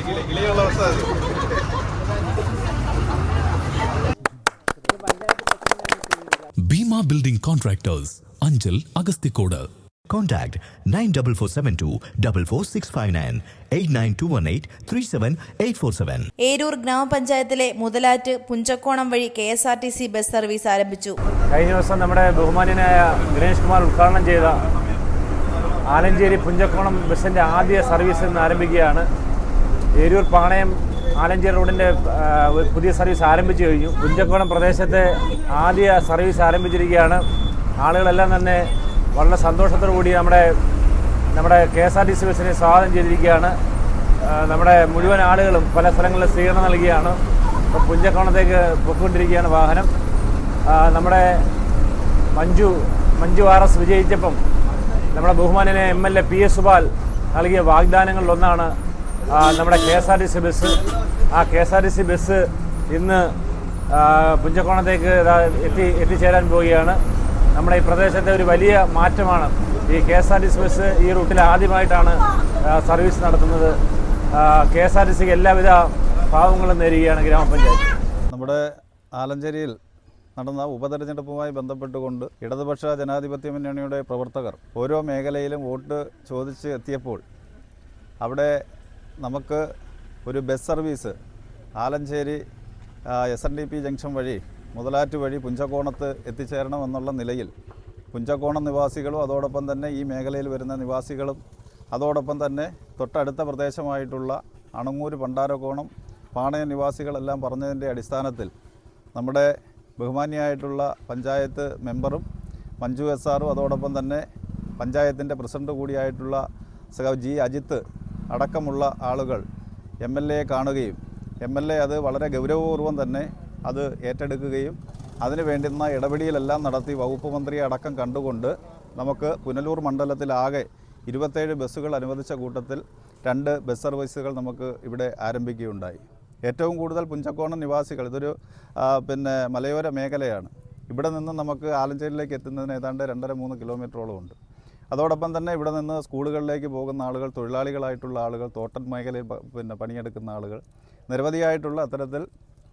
കിളിയുള്ള അവസ്ഥ അത്. Bhima building contractors Anchal Agasthikode. Contact nine double four seven two double four six five nine eight nine two one eight three seven eight four seven Eroor ഗ്രാമപഞ്ചായത്തിലെ മുതലാറ്റ് പുഞ്ചക്കോണം വഴി K S R T C bus service ആരംഭിച്ചു. കഴിഞ്ഞ ദിവസം നമ്മുടെ ബഹുമാന്യനായ ഗണേഷ് കുമാർ ഉദ്ഘാടനം ചെയ്ത ആലഞ്ചേരി പുഞ്ചക്കോണം ബസ്സിന്റെ ആദ്യ സർവീസ് ഇന്ന് ആരംഭിക്കുകയാണ്. ഏരൂർ പാണയം ആലഞ്ചേരി റോഡിന്റെ പുതിയ സർവീസ് ആരംഭിച്ചു കഴിഞ്ഞു. കുഞ്ചക്കോണം പ്രദേശത്തെ ആദ്യ സർവീസ് ആരംഭിച്ചിരിക്കുകയാണ്. ആളുകളെല്ലാം തന്നെ വളരെ സന്തോഷത്തോടു കൂടി നമ്മുടെ നമ്മുടെ K S R T C ബസ്സിനെ സ്വാഗതം ചെയ്തിരിക്കുകയാണ്. നമ്മുടെ മുഴുവൻ ആളുകളും പല സ്ഥലങ്ങളിൽ സ്വീകരണം നൽകുകയാണ് ഇപ്പോൾ പുഞ്ചക്കോണത്തേക്ക് പൊയ്ക്കൊണ്ടിരിക്കുകയാണ് വാഹനം. നമ്മുടെ മഞ്ജു മഞ്ജു ആർ എസ് വിജയിച്ചപ്പം നമ്മുടെ ബഹുമാനനെ M L A P S Supal നൽകിയ വാഗ്ദാനങ്ങളിലൊന്നാണ് നമ്മുടെ K S R T C bus. ആ K S R T C bus ഇന്ന് പുഞ്ചക്കോണത്തേക്ക് എത്തി എത്തിച്ചേരാൻ പോവുകയാണ്. നമ്മുടെ ഈ പ്രദേശത്തെ ഒരു വലിയ മാറ്റമാണ് ഈ K S R T C bus ഈ റൂട്ടിൽ ആദ്യമായിട്ടാണ് സർവീസ് നടത്തുന്നത്. കെ എസ് ആർ ടി സിക്ക് എല്ലാവിധ ഭാവങ്ങളും നേരുകയാണ് ഗ്രാമപഞ്ചായത്ത്. നമ്മുടെ ആലഞ്ചേരിയിൽ നടന്ന ഉപതെരഞ്ഞെടുപ്പുമായി ബന്ധപ്പെട്ടുകൊണ്ട് ഇടതുപക്ഷ ജനാധിപത്യ മുന്നണിയുടെ പ്രവർത്തകർ ഓരോ മേഖലയിലും വോട്ട് ചോദിച്ച് എത്തിയപ്പോൾ അവിടെ നമുക്ക് ഒരു bus service Alanchery S N D P junction വഴി മുതലാറ്റ് വഴി പുഞ്ചക്കോണത്ത് എത്തിച്ചേരണമെന്നുള്ള നിലയിൽ പുഞ്ചക്കോണം നിവാസികളും അതോടൊപ്പം തന്നെ ഈ മേഖലയിൽ വരുന്ന നിവാസികളും അതോടൊപ്പം തന്നെ തൊട്ടടുത്ത പ്രദേശമായിട്ടുള്ള അണങ്ങൂർ പണ്ടാരക്കോണം പാണയ നിവാസികളെല്ലാം പറഞ്ഞതിന്റെ അടിസ്ഥാനത്തിൽ നമ്മുടെ ബഹുമാന്യായിട്ടുള്ള പഞ്ചായത്ത് മെമ്പറും മഞ്ജു എസ് ആറും അതോടൊപ്പം തന്നെ പഞ്ചായത്തിന്റെ പ്രസിഡന്റ് കൂടിയായിട്ടുള്ള സഖാവ് ജി അജിത്ത് അടക്കമുള്ള ആളുകൾ എം എൽ എയെ കാണുകയും എം എൽ എ അത് വളരെ ഗൗരവപൂർവം തന്നെ അത് ഏറ്റെടുക്കുകയും അതിന് വേണ്ടുന്ന ഇടപെടലെല്ലാം നടത്തി വകുപ്പ് മന്ത്രിയെ അടക്കം കണ്ടുകൊണ്ട് നമുക്ക് പുനലൂർ മണ്ഡലത്തിലാകെ ഇരുപത്തേഴ് ബസ്സുകൾ അനുവദിച്ച കൂട്ടത്തിൽ രണ്ട് ബസ് സർവീസുകൾ നമുക്ക് ഇവിടെ ആരംഭിക്കുകയുണ്ടായി. ഏറ്റവും കൂടുതൽ പുഞ്ചക്കോണം നിവാസികൾ ഇതൊരു പിന്നെ മലയോര മേഖലയാണ്. ഇവിടെ നിന്ന് നമുക്ക് ആലഞ്ചേരിയിലേക്ക് എത്തുന്നതിന് ഏതാണ്ട് രണ്ടര മൂന്ന് കിലോമീറ്ററോളം ഉണ്ട്. അതോടൊപ്പം തന്നെ ഇവിടെ നിന്ന് സ്കൂളുകളിലേക്ക് പോകുന്ന ആളുകൾ തൊഴിലാളികളായിട്ടുള്ള ആളുകൾ തോട്ടം മേഖലയിൽ പിന്നെ പണിയെടുക്കുന്ന ആളുകൾ നിരവധിയായിട്ടുള്ള അത്തരത്തിൽ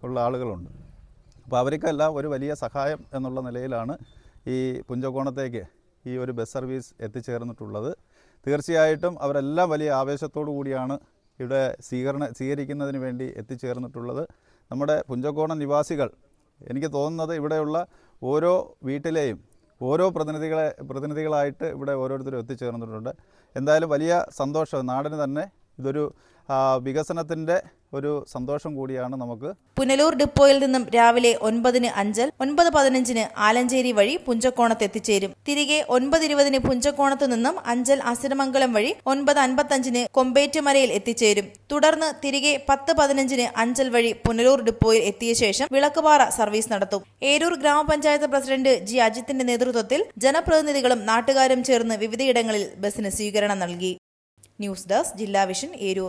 ഉള്ള ആളുകളുണ്ട്. അപ്പോൾ അവർക്കെല്ലാം ഒരു വലിയ സഹായം എന്നുള്ള നിലയിലാണ് ഈ പുഞ്ചകോണത്തേക്ക് ഈ ഒരു ബസ് സർവീസ് എത്തിച്ചേർന്നിട്ടുള്ളത്. തീർച്ചയായിട്ടും അവരെല്ലാം വലിയ ആവേശത്തോടു കൂടിയാണ് ഇവിടെ സ്വീകരണ സ്വീകരിക്കുന്നതിന് വേണ്ടി എത്തിച്ചേർന്നിട്ടുള്ളത്. നമ്മുടെ പുഞ്ചക്കോണം നിവാസികൾ എനിക്ക് തോന്നുന്നത് ഇവിടെയുള്ള ഓരോ വീട്ടിലെയും ഓരോ പ്രതിനിധികളെ പ്രതിനിധികളായിട്ട് ഇവിടെ ഓരോരുത്തരും എത്തിച്ചേർന്നിട്ടുണ്ട്. എന്തായാലും വലിയ സന്തോഷം. നാടിന് തന്നെ ഇതൊരു വികസനത്തിന്റെ ഒരു സന്തോഷം കൂടിയാണ് നമുക്ക് പുനലൂർ ഡിപ്പോയിൽ നിന്നും രാവിലെ ഒൻപതിന് അഞ്ചൽ ഒൻപത് പതിനഞ്ചിന് ആലഞ്ചേരി വഴി പുഞ്ചക്കോണത്ത് എത്തിച്ചേരും. തിരികെ ഒൻപത് ഇരുപതിന് പുഞ്ചക്കോണത്ത് നിന്നും അഞ്ചൽ അസിരമംഗലം വഴി ഒൻപത് അൻപത്തഞ്ചിന് കൊമ്പേറ്റുമലയിൽ എത്തിച്ചേരും. തുടർന്ന് തിരികെ പത്ത് പതിനഞ്ചിന് അഞ്ചൽ വഴി പുനലൂർ ഡിപ്പോയിൽ എത്തിയ ശേഷം വിളക്കുപാറ സർവീസ് നടത്തും. ഏരൂർ ഗ്രാമപഞ്ചായത്ത് പ്രസിഡന്റ് ജി അജിത്തിന്റെ നേതൃത്വത്തിൽ ജനപ്രതിനിധികളും നാട്ടുകാരും ചേർന്ന് വിവിധയിടങ്ങളിൽ ബസിന് സ്വീകരണം നൽകി. ന്യൂസ് ഡെസ്ക് ജില്ലാ വിഷൻ ഏരൂർ.